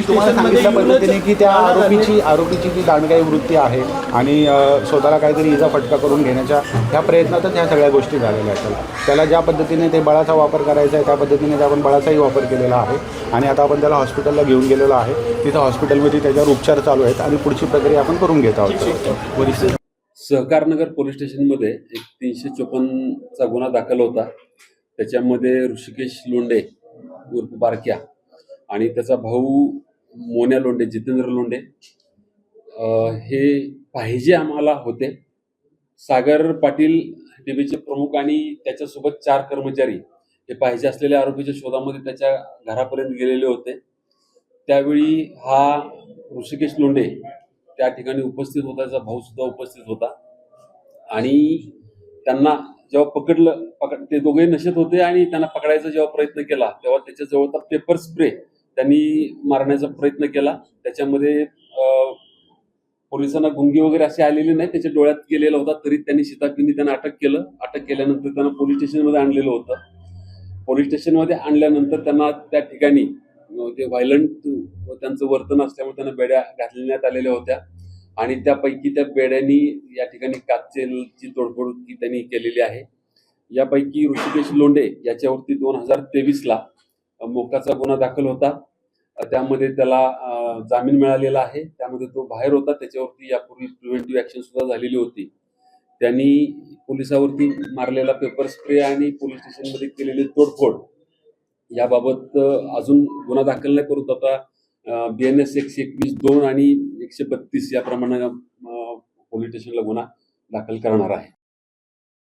मी तुम्हाला सांगितल्या पद्धतीने की त्या आरोपीची आरोपीची जी दांडगाई वृत्ती आहे आणि स्वतःला काहीतरी इजा फटका करून घेण्याच्या ह्या प्रयत्नातच ह्या सगळ्या गोष्टी झालेल्या आहेत. त्याला. त्याला ज्या पद्धतीने ते बळाचा वापर करायचा आहे त्या पद्धतीने आपण बळाचाही वापर केलेला आहे आणि आता आपण त्याला हॉस्पिटलला घेऊन गेलेलो आहे. तिथं हॉस्पिटलमध्ये त्याच्यावर उपचार चालू आहेत आणि पुढची प्रक्रिया आपण करून घेत आहोत. सहकारनगर पोलीस स्टेशनमध्ये एक तीनशे चोपन्नचा गुन्हा दाखल होता. त्याच्यामध्ये ऋषिकेश लोंडे उर्फ बारक्या आणि त्याचा भाऊ मोन्या लोंडे जितेंद्र लोंडे हे पाहिजे आम्हाला होते. सागर पाटील टीव्हीचे प्रमुख आणि त्याच्यासोबत चार कर्मचारी हे पाहिजे असलेल्या आरोपीच्या शोधामध्ये त्याच्या घरापर्यंत गेलेले होते. त्यावेळी हा ऋषिकेश लोंडे त्या ठिकाणी उपस्थित होता त्याचा भाऊ सुद्धा उपस्थित होता. आणि त्यांना जेव्हा पकडलं पकड ते दोघे नशेत होते आणि त्यांना पकडायचा जेव्हा प्रयत्न केला तेव्हा त्याच्याजवळ पेपर स्प्रे त्यांनी मारण्याचा प्रयत्न केला. त्याच्यामध्ये अं, पोलिसांना गुंगी वगैरे असे आलेले नाही. त्याच्या डोळ्यात गेलेला होता. तरी त्यांनी शिताफीने त्यांना अटक केलं. अटक केल्यानंतर त्यांना पोलीस स्टेशनमध्ये आणलेलं होतं. पोलीस स्टेशनमध्ये आणल्यानंतर त्यांना त्या ठिकाणी ते व्हायलंट त्यांचं वर्तन असल्यामुळे त्यांना बेड्या घालण्यात आलेल्या होत्या. आणि त्यापैकी त्या बेड्यांनी या ठिकाणी काचेची तोडफोड त्यांनी केलेली आहे. यापैकी ऋषिकेश लोंडे याच्यावरती दोन हजार तेवीसला मोकाचा गुन्हा दाखल होता. त्यामध्ये त्याला जामीन मिळालेला आहे. त्यामध्ये तो बाहेर होता. त्याच्यावरती यापूर्वी प्रिव्हेंटिव्ह ऍक्शन सुद्धा झालेली होती. त्यांनी पोलिसावरती मारलेला पेपर स्प्रे आणि पोलीस स्टेशनमध्ये केलेली तोडफोड याबाबत अजून गुन्हा दाखल नाही करत आता बी एन एस एकशे एकवीस दोन आणि एकशे बत्तीस याप्रमाणे अ, पोलीस स्टेशनला गुन्हा दाखल करणार आहे.